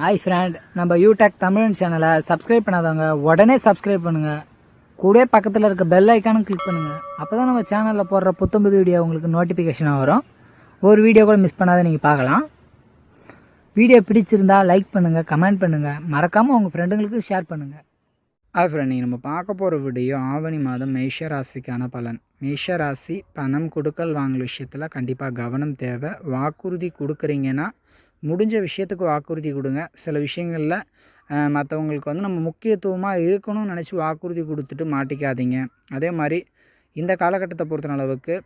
Hi friend நம்ம யூடெக் தமிழ் சேனலை subscribe பண்ணாதவங்க உடனே சப்ஸ்கிரைப் பண்ணுங்க. கூட பக்கத்தில் இருக்க பெல் ஐக்கானும் கிளிக் பண்ணுங்க. அப்பதான் நம்ம சேனலில் போடுற புத்தம்புது வீடியோ உங்களுக்கு நோட்டிஃபிகேஷனாக வரும். ஒரு வீடியோ கூட மிஸ் பண்ணாத நீங்கள் பார்க்கலாம். வீடியோ பிடிச்சிருந்தா லைக் பண்ணுங்கள் கமெண்ட் பண்ணுங்கள் மறக்காமல் உங்கள் ஃப்ரெண்டுங்களுக்கு ஷேர் பண்ணுங்கள் ஹாய் ஃப்ரெண்ட் நீங்கள் நம்ம பார்க்க போகிற வீடியோ ஆவணி மாதம் மேஷ ராசிக்கான பலன். மேஷ ராசி பணம் கொடுக்கல் வாங்கல் விஷயத்தில் கண்டிப்பாக கவனம் தேவை. வாக்குறுதி கொடுக்குறீங்கன்னா முடிஞ்ச விஷயத்துக்கு வாக்குறுதி கொடுங்க. சில விஷயங்களில் மற்றவங்களுக்கு வந்து நம்ம முக்கியத்துவமாக இருக்கணும்னு நினச்சி வாக்குறுதி கொடுத்துட்டு மாட்டிக்காதீங்க. அதே மாதிரி இந்த காலகட்டத்தை பொறுத்த அளவுக்கு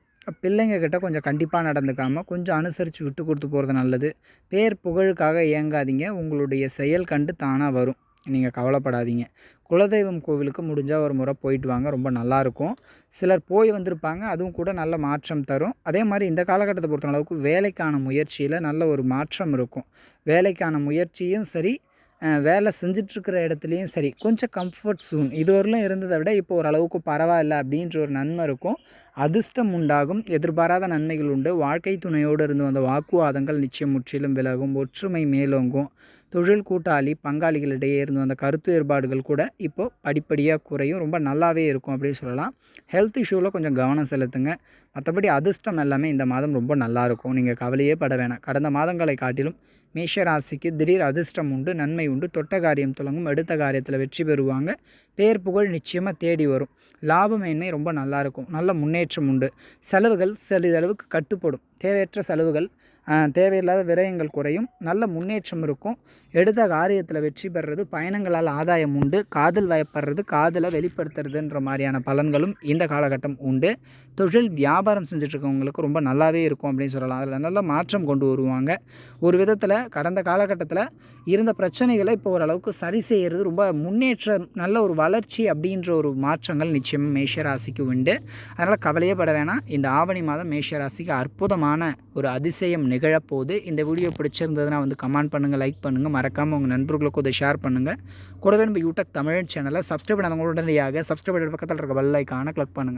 பிள்ளைங்க கிட்ட கொஞ்சம் கண்டிப்பாக நடந்துக்காமல் கொஞ்சம் அனுசரித்து விட்டு கொடுத்து போகிறது நல்லது. பேர் புகழுக்காக இயங்காதீங்க. உங்களுடைய செயல் கண்டு தானாக வரும். நீங்கள் கவலைப்படாதீங்க. குலதெய்வம் கோவிலுக்கு முடிஞ்சால் ஒரு முறை போயிட்டு வாங்க ரொம்ப நல்லாயிருக்கும். சிலர் போய் வந்திருப்பாங்க அதுவும் கூட நல்ல மாற்றம் தரும். அதே மாதிரி இந்த காலகட்டத்தை பொறுத்த அளவுக்கு வேலைக்கான முயற்சியில் நல்ல ஒரு மாற்றம் இருக்கும். வேலைக்கான முயற்சியும் சரி வேலை செஞ்சிட்ருக்கிற இடத்துலையும் சரி கொஞ்சம் கம்ஃபர்ட் சூன் இதுவரையிலும் இருந்ததை விட இப்போ ஓரளவுக்கு பரவாயில்ல அப்படின்ற ஒரு நன்மை இருக்கும். அதிர்ஷ்டம் உண்டாகும் எதிர்பாராத நன்மைகள் உண்டு. வாழ்க்கை துணையோடு இருந்து வந்த வாக்குவாதங்கள் நிச்சயம் முற்றிலும் விலகும் ஒற்றுமை மேலோங்கும். தொழில் கூட்டாளி பங்காளிகளிடையே இருந்து வந்த கருத்து வேறுபாடுகள் கூட இப்போது படிப்படியாக குறையும். ரொம்ப நல்லாவே இருக்கும் அப்படின்னு சொல்லலாம். ஹெல்த் இஷ்யூவில் கொஞ்சம் கவனம் செலுத்துங்க. மற்றபடி அதிர்ஷ்டம் எல்லாமே இந்த மாதம் ரொம்ப நல்லாயிருக்கும் நீங்கள் கவலையே பட வேணாம். கடந்த மாதங்களை காட்டிலும் மேஷ ராசிக்கு திடீர் அதிர்ஷ்டம் உண்டு நன்மை உண்டு. தொட்ட காரியம் தொடங்கும் எடுத்த காரியத்தில் வெற்றி பெறுவாங்க. பேர் புகழ் நிச்சயமாக தேடி வரும். லாபமேன்மை ரொம்ப நல்லாயிருக்கும் நல்ல முன்னேற்றம் உண்டு. செலவுகள் சிறிதளவுக்கு கட்டுப்படும். தேவையற்ற செலவுகள் தேவையில்லாத விரயங்கள் குறையும். நல்ல முன்னேற்றம் இருக்கும். எடுத்த காரியத்தில் வெற்றி பெறுறது பயணங்களால் ஆதாயம் உண்டு. காதல் வயப்படுறது காதலை வெளிப்படுத்துறதுன்ற மாதிரியான பலன்களும் இந்த காலகட்டம் உண்டு. தொழில் வியாபாரம் செஞ்சுட்ருக்கவங்களுக்கு ரொம்ப நல்லாவே இருக்கும் அப்படின்னு சொல்லலாம். அதில் நல்ல மாற்றம் கொண்டு வருவாங்க. ஒரு விதத்தில் கடந்த காலகட்டத்தில் இருந்த பிரச்சனைகளை இப்போ ஓரளவுக்கு சரி செய்கிறது ரொம்ப முன்னேற்றம் நல்ல ஒரு வளர்ச்சி அப்படின்ற ஒரு மாற்றங்கள் நிச்சயம் மேஷராசிக்கு உண்டு. அதனால் கவலையே பட வேணாம். இந்த ஆவணி மாதம் மேஷ ராசிக்கு அற்புதமான ஒரு அதிசயம் நிகழப்போகுது. இந்த வீடியோ பிடிச்சிருந்ததுன்னா வந்து கமெண்ட் பண்ணுங்கள் லைக் பண்ணுங்கள் மறக்காமல் உங்கள் நண்பர்களுக்கும் இதை ஷேர் பண்ணுங்கள் கூடவே நம்ம யூடியூப் தமிழ் சேனலை சப்ஸ்கிரைப் பண்ணாதவங்க உடனடியாக சப்ஸ்கிரைப் பக்கத்தில் இருக்க பெல் ஐக்கானை கிளிக் பண்ணுங்கள்